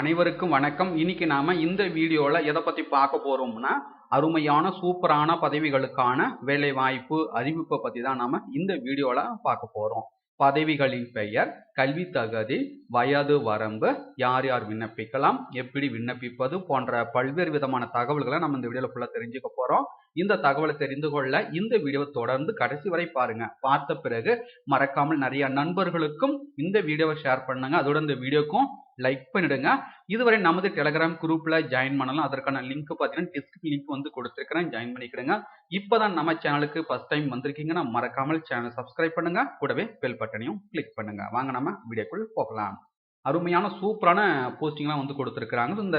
அனைவருக்கும் வணக்கம். இன்னைக்கு நாம இந்த வீடியோல எதை பத்தி பார்க்க போறோம்னா அருமையான சூப்பரான பதவிகளுக்கான வேலை வாய்ப்பு அறிவிப்பை பத்தி தான் நாம இந்த வீடியோல பார்க்க போறோம். பதவிகளின் பெயர் கல்வி தகுதி வயது வரம்பு யார் யார் விண்ணப்பிக்கலாம் எப்படி விண்ணப்பிப்பது போன்ற பல்வேறு விதமான தகவல்களை நம்ம இந்த வீடியோல ஃபுல்லா தெரிஞ்சுக்க போறோம். இந்த தகவலை தெரிந்து கொள்ள இந்த வீடியோவை தொடர்ந்து கடைசி வரை பாருங்க. பார்த்த பிறகு மறக்காமல் நிறைய நண்பர்களுக்கும் இந்த வீடியோவை ஷேர் பண்ணுங்க. அதோட இந்த வீடியோக்கும் லைக் பண்ணிடுங்க. இதுவரை நமது டெலகிராம் குரூப்ல ஜாயின் பண்ணலாம். அதற்கான லிங்க் பார்த்தீங்கன்னா டிஸ்கிரிப் லிங்க் வந்து கொடுத்துருக்கிறேன். ஜாயின் பண்ணிக்கிடுங்க. இப்போதான் நம்ம சேனலுக்கு ஃபர்ஸ்ட் டைம் வந்திருக்கீங்கன்னா மறக்காமல் சேனல் சப்ஸ்கிரைப் பண்ணுங்க. கூடவே பெல் பட்டனையும் கிளிக் பண்ணுங்க. வாங்க நம்ம வீடியோக்குள் போகலாம். அருமையான சூப்பரான போஸ்டிங்லாம் வந்து கொடுத்துருக்குறாங்க. இந்த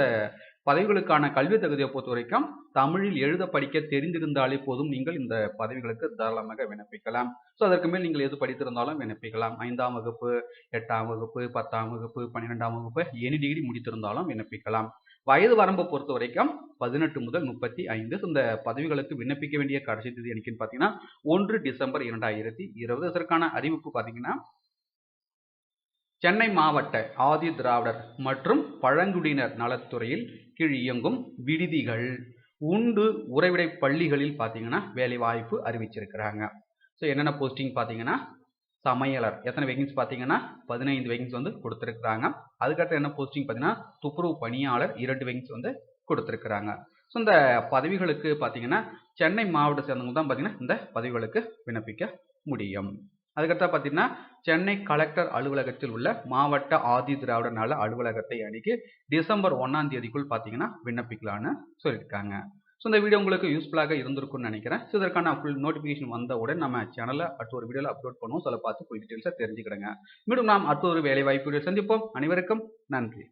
பதவிகளுக்கான கல்வி தகுதியை பொறுத்த வரைக்கும் தமிழில் எழுத படிக்க தெரிந்திருந்தாலே போதும் நீங்கள் இந்த பதவிகளுக்கு தாராளமாக விண்ணப்பிக்கலாம். ஸோ அதற்கு மேல் நீங்கள் எது படித்திருந்தாலும் விண்ணப்பிக்கலாம். ஐந்தாம் வகுப்பு எட்டாம் வகுப்பு பத்தாம் வகுப்பு பன்னிரெண்டாம் வகுப்பு எனி டிகிரி முடித்திருந்தாலும் விண்ணப்பிக்கலாம். வயது வரம்பை பொறுத்த வரைக்கும் பதினெட்டு முதல் முப்பத்தி ஐந்து இந்த பதவிகளுக்கு விண்ணப்பிக்க வேண்டிய கடைசி தேதி எனக்குன்னு பார்த்தீங்கன்னா ஒன்று டிசம்பர் இரண்டாயிரத்தி இருபது. இதற்கான அறிவிப்பு பார்த்தீங்கன்னா சென்னை மாவட்ட ஆதி திராவிடர் மற்றும் பழங்குடியினர் நலத்துறையில் கீழ் இயங்கும் விடுதிகள் உண்டு உறைவிடை பள்ளிகளில் பார்த்தீங்கன்னா வேலைவாய்ப்பு அறிவிச்சிருக்கிறாங்க. ஸோ என்னென்ன போஸ்டிங் பார்த்தீங்கன்னா? சமையலர். எத்தனை வேகன்ஸ் பார்த்தீங்கன்னா? பதினைந்து வேகன்ஸ் வந்து கொடுத்துருக்குறாங்க. அதுக்கடுத்து என்ன போஸ்டிங் பார்த்தீங்கன்னா? துப்புரவு பணியாளர் இரண்டு வேகன்ஸ் வந்து கொடுத்துருக்குறாங்க. ஸோ இந்த பதவிகளுக்கு பார்த்தீங்கன்னா சென்னை மாவட்ட சேர்ந்தவங்க தான் பார்த்தீங்கன்னா இந்த பதவிகளுக்கு விண்ணப்பிக்க முடியும். அதுக்கடுத்தா பார்த்தீங்கன்னா சென்னை கலெக்டர் அலுவலகத்தில் உள்ள மாவட்ட ஆதி திராவிடர் நல அலுவலகத்தை அணுகி டிசம்பர் ஒன்றாம் தேதிக்குள் பார்த்தீங்கன்னா விண்ணப்பிக்கலான்னு சொல்லியிருக்காங்க. ஸோ இந்த வீடியோ உங்களுக்கு யூஸ்ஃபுல்லாக இருந்திருக்கும்னு நினைக்கிறேன். ஸோ இதற்கான ஃபுல் நோட்டிஃபிகேஷன் வந்த உடனே நம்ம சேனலில் அடுத்த ஒரு வீடியோவில் அப்லோட் பண்ணுவோம். சில பார்த்து ஃபுல் டீட்டெயில்ஸை தெரிஞ்சுக்கிடுங்க. மீண்டும் நாம் அடுத்த ஒரு வேலை வாய்ப்பு சந்திப்போம். அனைவருக்கும் நன்றி.